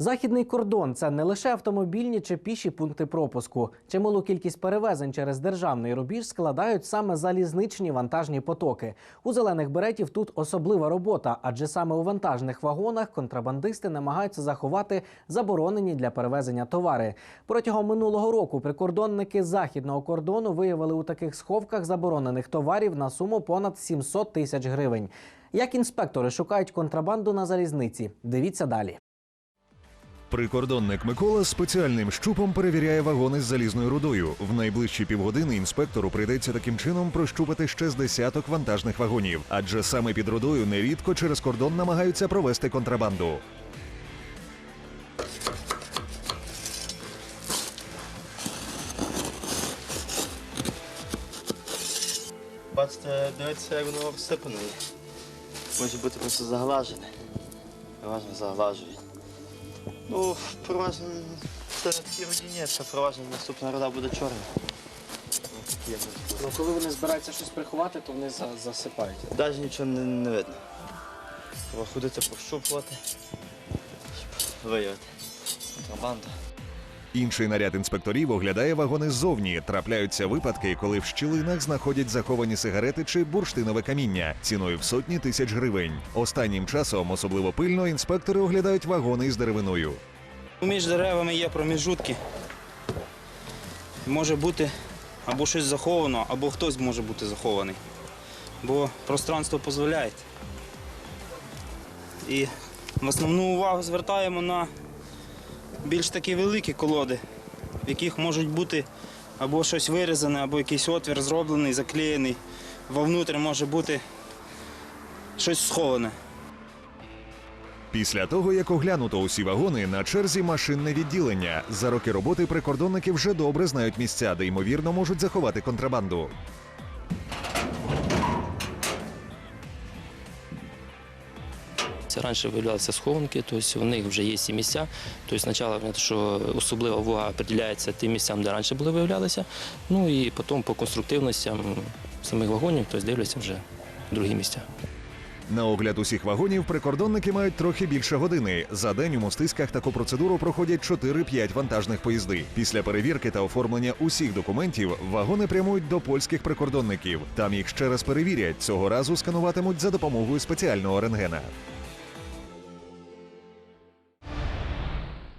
Західний кордон це не лише автомобільні чи піші пункти пропуску. Чималу кількість перевезень через державний рубіж складають саме залізничні вантажні потоки. У зелених беретів тут особлива робота, адже саме у вантажних вагонах контрабандисти намагаються заховати заборонені для перевезення товари. Протягом минулого року прикордонники західного кордону виявили у таких сховках заборонених товарів на суму понад 700 тисяч гривень. Як інспектори шукають контрабанду на залізниці? Дивіться далі. Прикордонник Микола спеціальним щупом перевіряє вагони з залізною рудою. В найближчі півгодини інспектору прийдеться таким чином прощупати ще з десяток вантажних вагонів, адже саме під рудою нерідко через кордон намагаються провести контрабанду. Бачите, дивіться, як воно розсипане. Може бути просто заглажене. Переважно заглажує. Ну, переважно це такі родині, це переважно наступна рода буде чорна. Ну, коли вони збираються щось приховати, то вони за- засипають. Навіть нічого не, не видно. Треба ходити пощупувати, щоб виявити. Контрабанда. Інший наряд інспекторів оглядає вагони ззовні. Трапляються випадки, коли в щілинах знаходять заховані сигарети чи бурштинове каміння ціною в сотні тисяч гривень. Останнім часом особливо пильно інспектори оглядають вагони із деревиною. Між деревами є проміжутки. Може бути або щось заховано, або хтось може бути захований. Бо пространство дозволяє. І в основну увагу звертаємо на більш такі великі колоди, в яких можуть бути або щось вирізане, або якийсь отвір зроблений, заклеєний. Вовнутрі може бути щось сховане. Після того, як оглянуто усі вагони, на черзі машинне відділення. За роки роботи прикордонники вже добре знають місця, де ймовірно можуть заховати контрабанду. Це раніше виявлялися схованки, тобто в них вже є ці місця. Тобто спочатку, що особлива увага приділяється тим місцям, де раніше були виявлялися. Ну і потім по конструктивностям самих вагонів, тобто дивляться вже другі місця. На огляд усіх вагонів прикордонники мають трохи більше години. За день у мостиськах таку процедуру проходять 4-5 вантажних поїзди. Після перевірки та оформлення усіх документів вагони прямують до польських прикордонників. Там їх ще раз перевірять. Цього разу скануватимуть за допомогою спеціального рентгена.